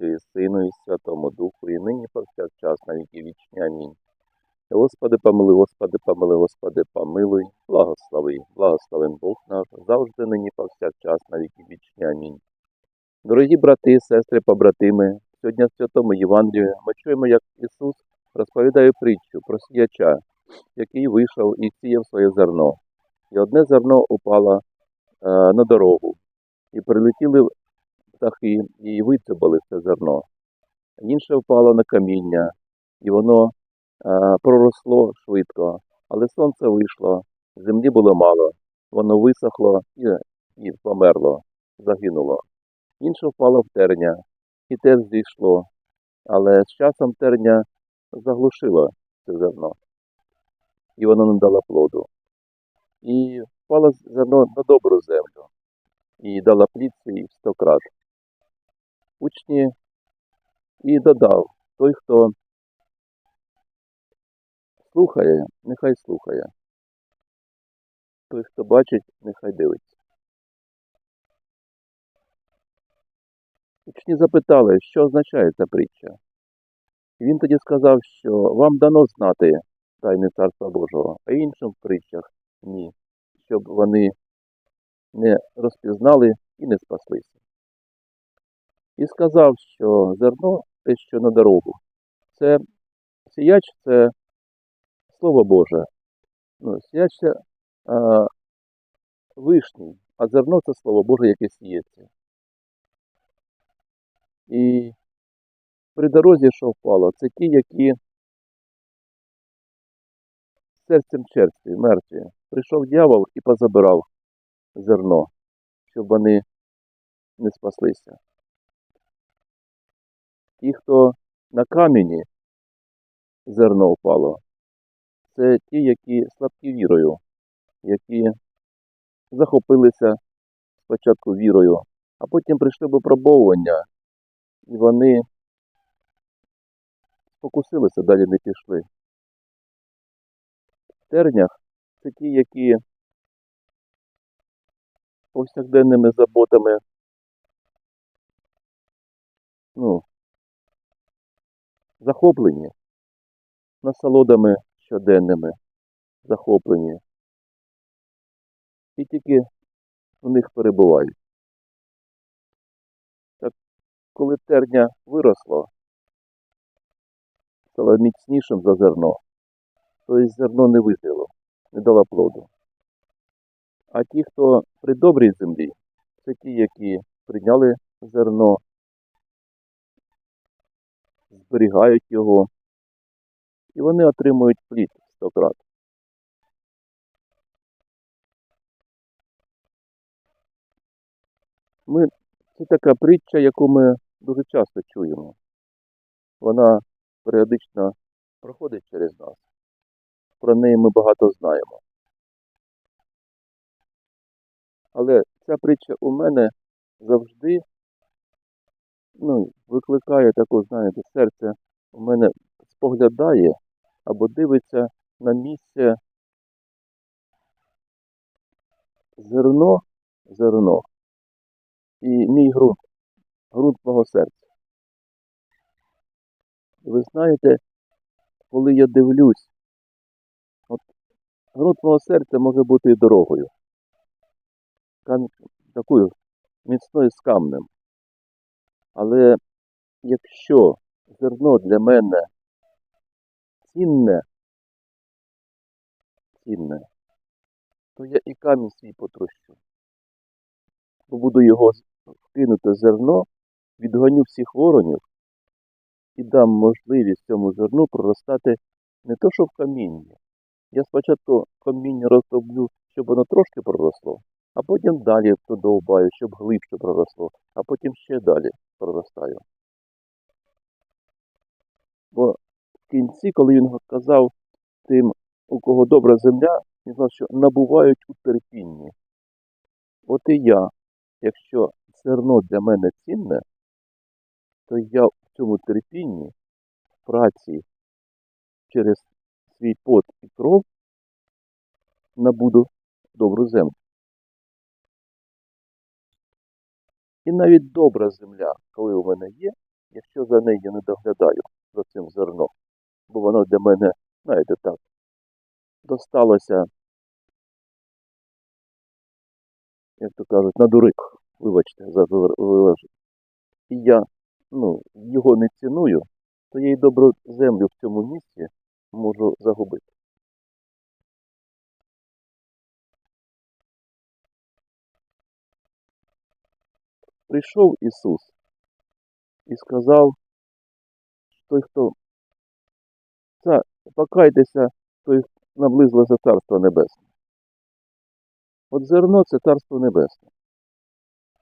і Сину і Святому Духу, і нині повсякчас на віки вічні. Амінь. Господи, помилуй, Господи, помилуй, Господи, помилуй, благослови, благословен Бог наш, завжди нині повсякчас на віки вічні. Амінь. Дорогі брати, сестри, побратими, сьогодні в Святому Євангелії ми чуємо, як Ісус розповідає притчу про сіяча, який вийшов і сіяв своє зерно. І одне зерно упало е, на дорогу, і прилетіли птахи і вицюбали це зерно. Інше впало на каміння, і воно е, проросло швидко, але сонце вийшло, землі було мало, воно висохло і, і померло, загинуло. Інше впало в терня, і теж зійшло, але з часом терня заглушила це зерно, і воно не дало плоду. І впало зерно на добру землю, і дала плід свій сто крат. Учні і додав, той, хто слухає, нехай слухає. Той, хто бачить, нехай дивиться. Учні запитали, що означає ця притча. Він тоді сказав, що вам дано знати тайни Царства Божого, а іншим в притчах ні, щоб вони не розпізнали і не спаслися. І сказав, що зерно те, що на дорогу, це сіяч це Слово Боже. Ну, сіяч це а, вишній, а зерно це Слово Боже, яке сіється. І при дорозі, що впало, це ті, які серцем черстві, мертві. Прийшов дьявол і позабирав зерно, щоб вони не спаслися. Ті, хто на камені зерно впало, це ті, які слабкі вірою, які захопилися спочатку вірою, а потім прийшли випробовування, і вони спокусилися, далі не пішли. В тернях це ті, які повсякденними заботами, ну, захоплені, насолодами щоденними, захоплені. І тільки в них перебувають. Так коли терня виросло, стало міцнішим за зерно, то і зерно не визріло, не дало плоду. А ті, хто при добрій землі, це ті, які прийняли зерно, зберігають його, і вони отримують плід сто крат. Ми, це така притча, яку ми дуже часто чуємо. Вона періодично проходить через нас. Про неї ми багато знаємо. Але ця притча у мене завжди ну, викликає таку, знаєте, серце у мене споглядає або дивиться на місце зерно, зерно і мій ґрунт, ґрунт мого серця. Ви знаєте, коли я дивлюсь, от ґрунт мого серця може бути і дорогою, такою міцною з камнем. Але якщо зерно для мене цінне, цінне, то я і камінь свій потрощу. Бо буду його вкинути зерно, відгоню всіх воронів і дам можливість цьому зерну проростати не то, що в камінні. Я спочатку каміння роздоблю, щоб воно трошки проросло, а потім далі подовбаю, щоб глибше проросло, а потім ще далі кінці, коли він казав тим, у кого добра земля, він сказав, що набувають у терпінні. От і я, якщо зерно для мене цінне, то я в цьому терпінні, в праці через свій пот і кров набуду добру землю. І навіть добра земля, коли у мене є, якщо за нею я не доглядаю за цим зерном, бо воно для мене, знаєте, так, досталося, як то кажуть, на дурик, вибачте, за вивер- І я ну, його не ціную, то я й добру землю в цьому місці можу загубити. Прийшов Ісус і сказав, що той, хто це, покайтеся, той наблизилося Царство Небесне. От зерно це Царство Небесне.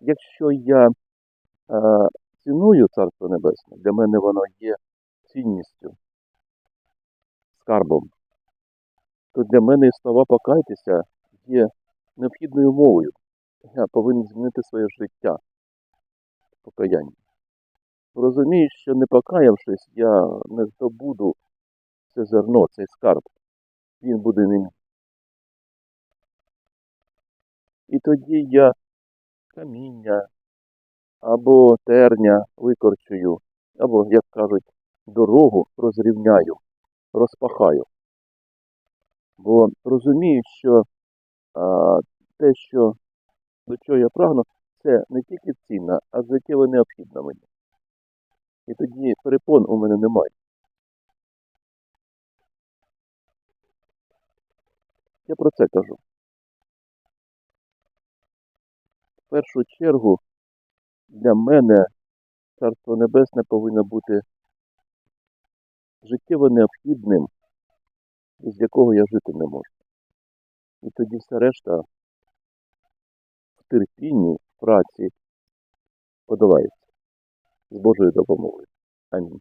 Якщо я е, ціную Царство Небесне, для мене воно є цінністю, скарбом, то для мене слова покайтеся є необхідною мовою. Я повинен змінити своє життя в покаянні. Розумію, що не покаявшись, я не здобуду це зерно, цей скарб. Він буде не. І тоді я каміння або терня викорчую, або, як кажуть, дорогу розрівняю, розпахаю. Бо розумію, що а, те, що до чого я прагну, це не тільки цінно, а життєво необхідно мені. І тоді перепон у мене немає. Я про це кажу. В першу чергу для мене Царство Небесне повинно бути життєво необхідним, без якого я жити не можу. І тоді все решта в терпінні, в праці подолається з Божою допомогою. Амінь.